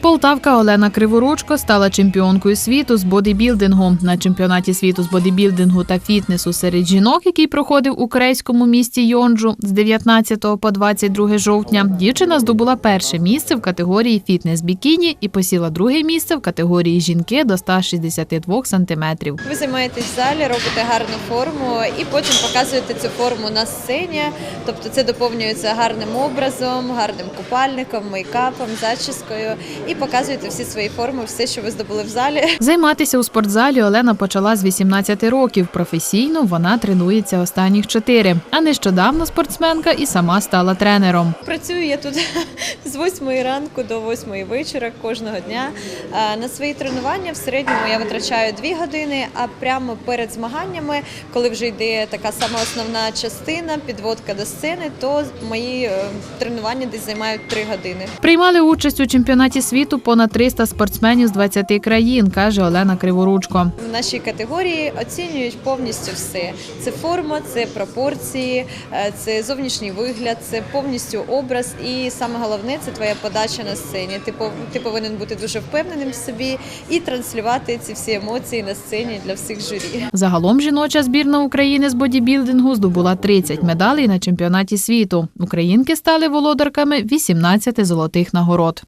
Полтавка Олена Криворучко стала чемпіонкою світу з бодибілдингу. На чемпіонаті світу з бодибілдингу та фітнесу серед жінок, який проходив у корейському місті Йонджу з 19 по 22 жовтня, дівчина здобула перше місце в категорії фітнес бікіні і посіла друге місце в категорії жінки до 162 сантиметрів. Ви займаєтесь в залі, робите гарну форму і потім показуєте цю форму на сцені. Тобто це доповнюється гарним образом, гарним купальником, мейкапом, зачіскою і показуєте всі свої форми, все, що ви здобули в залі. Займатися у спортзалі Олена почала з 18 років. Професійно вона тренується останніх чотири. А нещодавно спортсменка і сама стала тренером. Працюю я тут з 8 ранку до 8 вечора кожного дня. На свої тренування в середньому я витрачаю 2 години, а прямо перед змаганнями, коли вже йде така сама основна частина, підводка до сцени, то мої е, тренування десь займають 3 години. Приймали участь у чемпіонаті світу понад 300 спортсменів з 20 країн, каже Олена Криворучко. В нашій категорії оцінюють повністю все: це форма, це пропорції, е, це зовнішній вигляд, це повністю образ. І саме головне це твоя подача на сцені. Ти повинен бути дуже впевненим в собі і транслювати ці всі емоції на сцені для всіх журі. Загалом жіноча збірна України з бодібілдингу здобула 30 медалей на чемпіонаті світу. Українки стали володарками 18 золотих нагород.